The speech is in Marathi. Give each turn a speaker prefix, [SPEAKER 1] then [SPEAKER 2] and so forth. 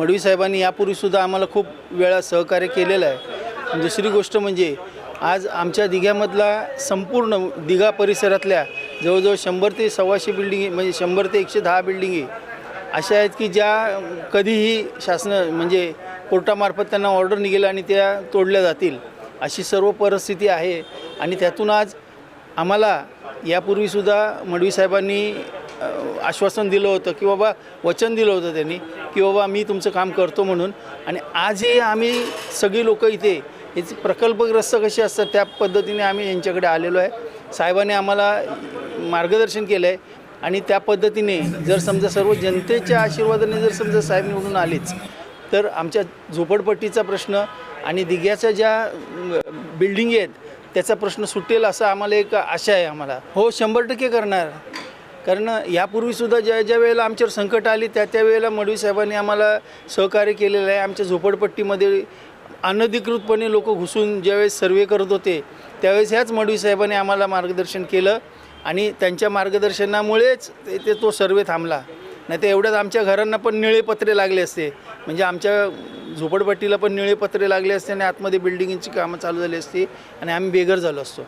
[SPEAKER 1] मडवी साहेबांनी यापूर्वीसुद्धा आम्हाला खूप वेळा सहकार्य केलेलं आहे. दुसरी गोष्ट म्हणजे आज आमच्या दिघ्यामधला संपूर्ण दिघा परिसरातल्या जवळजवळ शंभर ते सव्वाशे बिल्डिंगी म्हणजे शंभर ते एकशे दहा बिल्डिंगी अशा आहेत की ज्या कधीही शासन म्हणजे कोर्टामार्फत त्यांना ऑर्डर निघेल आणि त्या तोडल्या जातील अशी सर्व परिस्थिती आहे. आणि त्यातून आज आम्हाला यापूर्वीसुद्धा मडवी साहेबांनी आश्वासन दिलं होतं की बाबा वचन दिलं होतं त्यांनी की बाबा मी तुमचं काम करतो म्हणून. आणि आजही आम्ही सगळी लोकं इथे हे प्रकल्पग्रस्त कसे असतात त्या पद्धतीने आम्ही यांच्याकडे आलेलो आहे. साहेबांनी आम्हाला मार्गदर्शन केलं आहे आणि त्या पद्धतीने जर समजा सर्व जनतेच्या आशीर्वादाने जर समजा साहेब निवडून आलेच तर आमच्या झोपडपट्टीचा प्रश्न आणि दिघ्याच्या ज्या बिल्डिंग बिल्डिंगी आहेत त्याचा प्रश्न सुटेल असं आम्हाला एक आशा आहे आम्हाला. हो शंभर टक्के करणार. कारण यापूर्वीसुद्धा ज्या ज्या वेळेला आमच्यावर संकट आली त्या त्या वेळेला मडवी साहेबांनी आम्हाला सहकार्य केलेलं आहे. आमच्या झोपडपट्टीमध्ये अनधिकृतपणे लोक घुसून ज्यावेळेस सर्वे करत होते त्यावेळेस ह्याच मडवी साहेबांनी आम्हाला मार्गदर्शन केलं आणि त्यांच्या मार्गदर्शनामुळेच ते तो सर्वे थांबला. नाही तर एवढ्यात आमच्या घरांना पण निळे पत्रे लागले असते. म्हणजे आमच्या झोपडपट्टीला पण निळे पत्रे लागले असते आणि आतमध्ये बिल्डिंगची कामं चालू झाली असती आणि आम्ही बेघर झालो असतो.